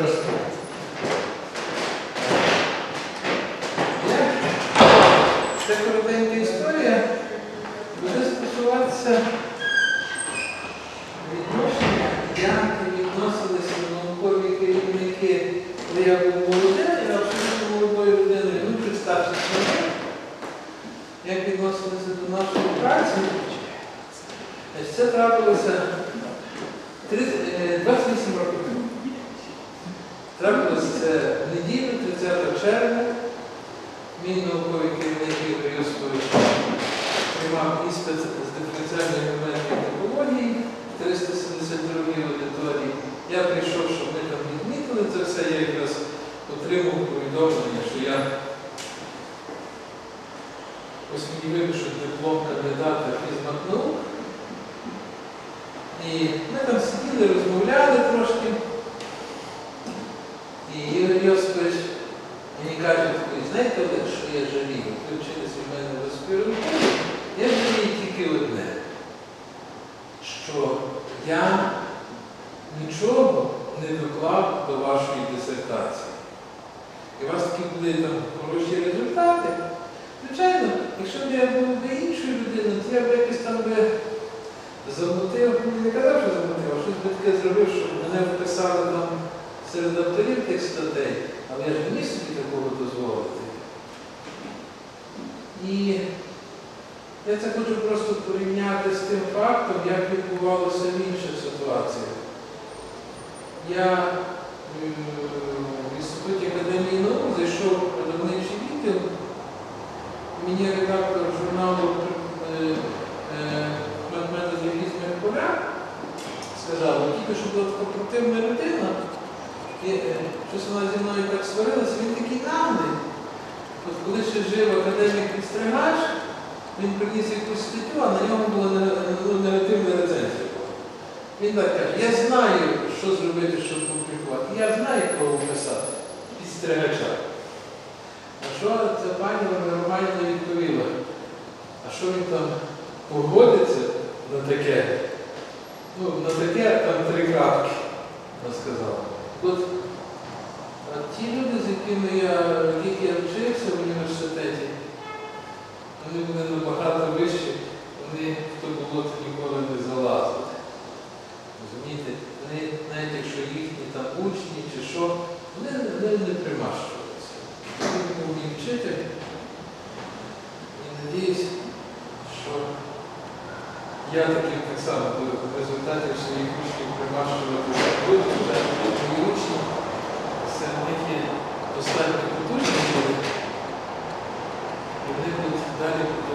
каструвати. Це коротенька історія буде стосуватися відношення, як відносилися наукові керівники, був молодим, абсолютно молодою людиною, ну, представся собі, як відносилися до нашої праці. Це трапилося 30, е, 28 років тому. Трапилося це в неділю, 30 червня. Мій науковий керівник Ігор Йосипович приймав іспит з диференціальної геометрії топології в 372 аудиторії. Я прийшов, щоб ми там відмітили це все, я якраз отримав повідомлення, що я ось мені диплом кандидата фізматнаук. І ми там сиділи, розмовляли трошки. І Ігор Йосипович Мені «Ви знаєте, що я жалію? Ви вчилися в мене в аспірантурі. Я жалію тільки одне, що я нічого не доклав до вашої дисертації. І у вас такі були там хороші результати. Звичайно, якщо б я був би іншою людиною, то я б якось там би замотив, не казав, що замотив, а щось би таке зробив, щоб мене вписали там серед авторів тих статей. Але я ж не міг собі такого дозволити. І я це хочу просто порівняти з тим фактом, як відбувалося в інших ситуаціях. Я в Інституті академії наук зайшов в видавничий відділ, мені редактор журналу е, е, різних поля сказав, «От тільки що була така противна людина. І е, щось вона зі мною так сварилася, він такий наглий. От коли ще жив академік Підстригач, він приніс якусь статтю, а на ньому була ну, негативна рецензія. Він так каже, я знаю, що зробити, щоб публікувати. Я знаю, кого писати. Підстригача. А що ця пані нормально відповіла? А що він там погодиться на таке? Ну, на таке там три крапки, вона сказала. От ті люди, з якими я, яких я вчився в університеті, вони були набагато вищі, вони в то болото ніколи не залазили. Розумієте? Вони, навіть якщо їхні там учні чи що, вони, вони не примащувалися. Він був мій вчитель. І надіюсь, що я таким так само буду в результаті своїх учнів примащуватися буду, вже мої учні серед них є достатньо і вони будуть далі